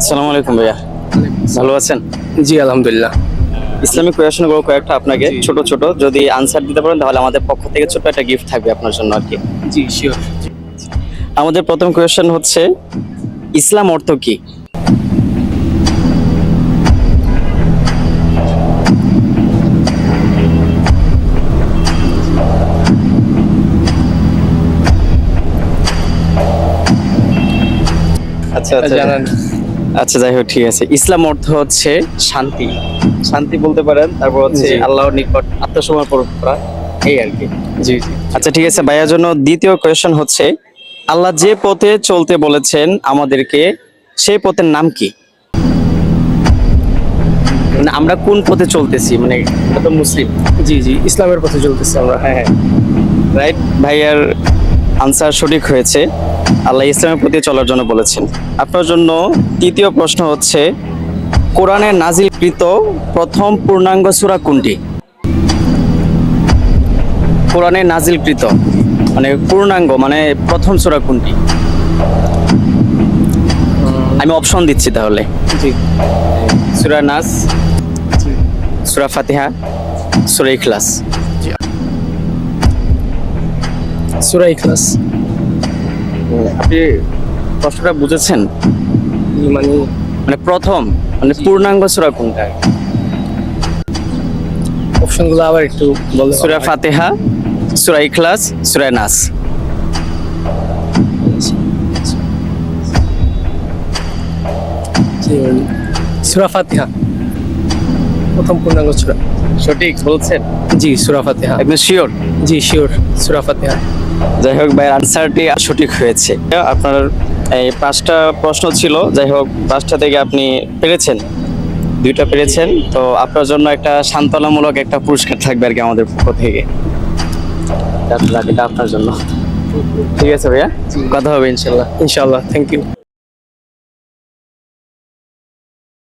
আসসালামু আলাইকুম ভাইয়া। ভালো আছেন? জি আলহামদুলিল্লাহ। ইসলামিক কোয়েশনগুলো কয়েকটা আপনাকে ছোট ছোট যদি আনসার দিতে পারেন তাহলে আমাদের পক্ষ থেকে ছোট একটা গিফট থাকবে আপনার জন্য আর কি। জি শিওর আমাদের প্রথম কোয়েশ্চেন হচ্ছে ইসলাম অর্থ কি? আচ্ছা আচ্ছা। জানান। আচ্ছা যাই হোক ঠিক আছে। ইসলাম অর্থ হচ্ছে শান্তি। শান্তি বলতে পারেন তারপর হচ্ছে। আল্লাহর নিকট আত্মসমর্পণ করা এই আর কি। জি জি। আচ্ছা ঠিক আছে ভাইয়ার জন্য দ্বিতীয় কোয়েশ্চেন হচ্ছে আল্লাহ যে পথে চলতে বলেছেন আমাদেরকে সেই পথের নাম কি? মানে আমরা কোন পথে চলতেছি? মানে তো মুসলিম। জি জি ইসলামের পথে চলতেছি আমরা হ্যাঁ হ্যাঁ। রাইট ভাইয়ার আনসার সঠিক হয়েছে। আল্লাহ ইসলামের প্রতি চলার জন্য বলেছেন। আপনার জন্য তৃতীয় প্রশ্ন হচ্ছে কোরআনে নাজিলকৃত প্রথম পূর্ণাঙ্গ সূরা কোনটি? কোরআনে নাজিলকৃত মানে পূর্ণাঙ্গ মানে প্রথম সুরা কোনটি? আমি অপশন দিচ্ছি তাহলে। জি। সূরা নাস সূরা ফাতিহা সূরা ইখলাস। সুরা ইখলাস। আপনি প্রশ্নটা বুঝেছেন? মানে মানে প্রথম মানে পূর্ণাঙ্গ সূরা কোনটা? অপশনগুলো আবার একটু বলতে সূরা ফাতিহা সূরা ইখলাস সূরা নাস। সুরা ফাতিহা। প্রথম পূর্ণাঙ্গ সুরা। সঠিক বলছেন? জি সুরা ফাতিহা। একদম শিওর? জি শিওর সুরা ফাতিহা। যাই হোক ভাই আনসারটি সঠিক হয়েছে। আপনার এই পাঁচটা প্রশ্ন ছিল যাই হোক পাঁচটা থেকে আপনি পেরেছেন দুইটা পেরেছেন তো আপনার জন্য একটা সান্ত্বনামূলক একটা পুরস্কার থাকবে আর কি আমাদের পক্ষ থেকে। আপনার জন্য। ঠিক আছে ভাইয়া? কথা হবে ইনশাল্লাহ। ইনশাল্লাহ থ্যাংক ইউ